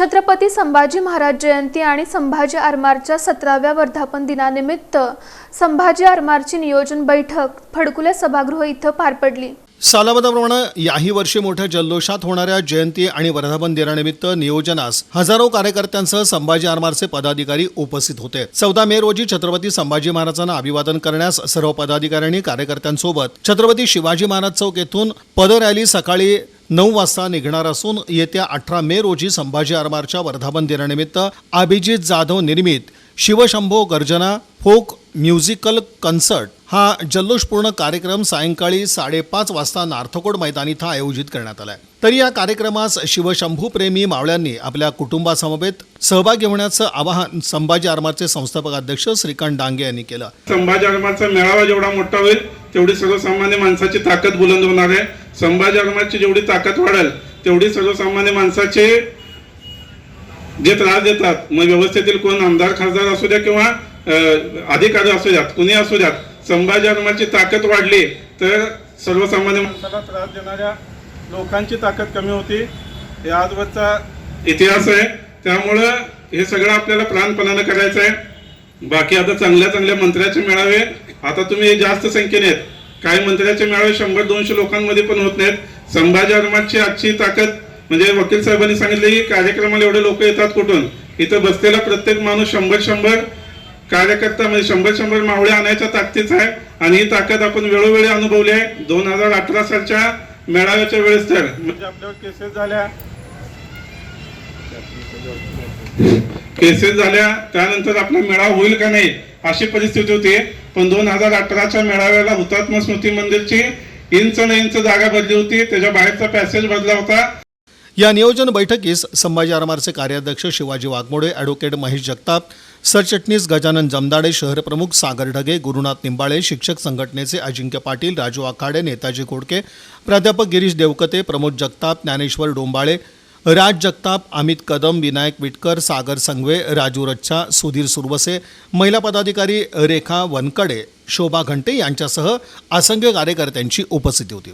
छत्रपती संभाजी महाराज जयंती आणि संभाजी आरमारच्या सतराव्या वर्धापन दिनानिमित्त संभाजी आरमारची नियोजन बैठक फडकुले सभागृह इथं पार पडली. सालाबदाप्रमाणे याही वर्षी मोठ्या जल्लोषात होणाऱ्या जयंती आणि वर्धापन दिनानिमित्त नियोजनास हजारो कार्यकर्त्यांसह संभाजी आरमारचे पदाधिकारी उपस्थित होते. चौदा मे रोजी छत्रपती संभाजी महाराजांना अभिवादन करण्यास सर्व पदाधिकाऱ्यांनी कार्यकर्त्यांसोबत छत्रपती शिवाजी महाराज चौक येथून पदरॅली सकाळी नऊ वाजता निघणार असून येत्या अठरा मे रोजी संभाजी आरमारच्या वर्धापन दिनानिमित्त अभिजित जाधव निर्मित शिवशंभो गर्जना फोक म्युझिकल कन्सर्ट हा जल्लोषपूर्ण कार्यक्रम सायंकाळी साडेपाच वाजता नार्थकोड मैदान इथं आयोजित करण्यात आलाय. तरी या कार्यक्रमास शिवशंभू प्रेमी मावळ्यांनी आपल्या कुटुंबासमवेत सहभागी होण्याचं आवाहन संभाजी आरमारचे संस्थापक अध्यक्ष श्रीकांत डांगे यांनी केलं. संभाजी आरमारचा मेळावा जेवढा मोठा होईल तेवढी सर्वसामान्य माणसाची ताकद बुलंद होणार आहे. संभाजी जेवढी ताकद वाढेल तेवढी सर्वसामान्य माणसाचे जे त्रास देतात मग व्यवस्थेतील कोण आमदार खासदार असू द्या किंवा अधिकारी असू द्यात कुणी असू द्यात संभाजी ताकद वाढली तर सर्वसामान्य माणसाला त्रास देणाऱ्या लोकांची ताकद कमी होती. हे आजवरचा इतिहास आहे. त्यामुळं हे सगळं आपल्याला प्राणपणानं करायचं आहे बाकी आता चांगल्या चांगल्या मंत्र्याचे मेळावे. आता तुम्ही जास्त संख्येने आहेत. काही मंत्र्याचे मेळावे शंभर दोनशे लोकांमध्ये पण होत नाहीत. संभाजी आरमारची आजची ताकद म्हणजे वकील साहेबांनी सांगितलं की कार्यक्रमाला एवढे लोक येतात कुठून? इथं बसलेला प्रत्येक माणूस शंभर शंभर कार्यकर्ता म्हणजे शंभर शंभर मावळे आणायच्या ताकदीच आहे आणि ही ताकद आपण वेळोवेळी अनुभवली आहे. दोन हजार अठरा सालच्या मेळाव्याच्या वेळेस तर. म्हणजे आपल्यावर केसेस झाल्या. केसेस झाल्या त्यानंतर आपला मेळावा होईल का नाही अशी परिस्थिती होती. पण दोन हजार अठराच्या मेळाव्याला हुतात्मा स्मृती मंदिरची इंच न इंच जागा बदली होती. त्याच्या बाहेरचा पॅसेज बदला होता. या नियोजन बैठकीस संभाजी आरमारचे कार्याध्यक्ष शिवाजी वाघमोडे ॲडव्होकेट महेश जगताप सरचिटणीस गजानन जमदाडे शहर प्रमुख सागर ढगे गुरुनाथ निंबाळे शिक्षक संघटनेचे अजिंक्य पाटील राजू आखाडे नेताजी कोडके प्राध्यापक गिरीश देवकते प्रमोद जगताप ज्ञानेश्वर डोंबाळे राज जगताप अमित कदम विनायक विटकर सागर संगवे राजू रच्छा सुधीर सुरवसे महिला पदाधिकारी रेखा वनकडे शोभा घंटे यांच्यासह असंख्य कार्यकर्त्यांची उपस्थिती होती.